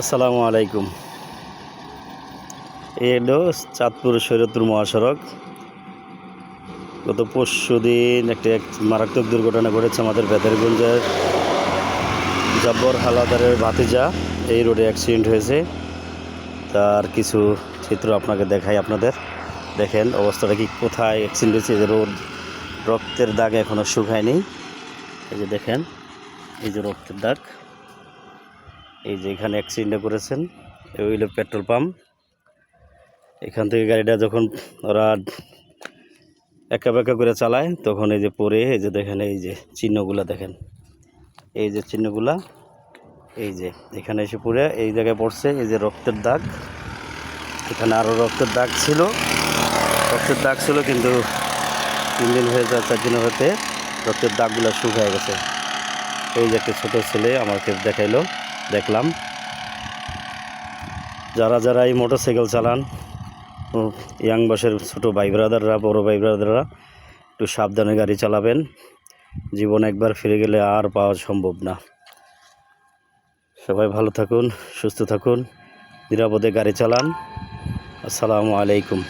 আসসালামু আলাইকুম। এই হলো চাঁদপুর শৈরতুর মহাসড়ক। গত পরশু দিন একটি এক মারাত্মক দুর্ঘটনা ঘটেছে আমাদের বেদারগঞ্জের জব্বর হালাদারের ভাতিজা। এই রোডে অ্যাক্সিডেন্ট হয়েছে। তার কিছু চিত্র আপনাকে দেখাই আপনাদের। দেখেন অবস্থাটা কি, কোথায় অ্যাক্সিডেন্ট হয়েছে? যে রোড, রক্তের দাগ এখনও শুকায়নি। এই যে দেখেন, এই যে রক্তের দাগ। এই যে এখানে অ্যাক্সিডেন্ট করেছেন হইল পেট্রোল পাম্প এখান থেকে গাড়িটা যখন ওরা একা বেঁকা করে চালায়, তখন এই যে পরে, এই যে দেখেন, এই যে চিহ্নগুলা দেখেন। এই যে চিহ্নগুলা, এই যে এখানে এসে পড়ে, এই জায়গায় পড়ছে, এই যে রক্তের দাগ। এখানে আরও রক্তের দাগ ছিল। রক্তের দাগ ছিল কিন্তু তিন দিন হয়ে যায়, চার দিন হতে রক্তের দাগগুলো শুকায় গেছে। এই যে একটা ছোটো ছেলে আমাকে দেখাইলো। দেখলাম। যারা যারা এই মোটর সাইকেল চালান ইয়াং বয়সের ছোটো ভাই ব্রাদাররা, বড় ভাই ব্রাদাররা, একটু সাবধানে গাড়ি চালাবেন। জীবন একবার ফিরে গেলে আর পাওয়া সম্ভব না। সবাই ভালো থাকুন, সুস্থ থাকুন, নিরাপদে গাড়ি চালান। আসসালামু আলাইকুম।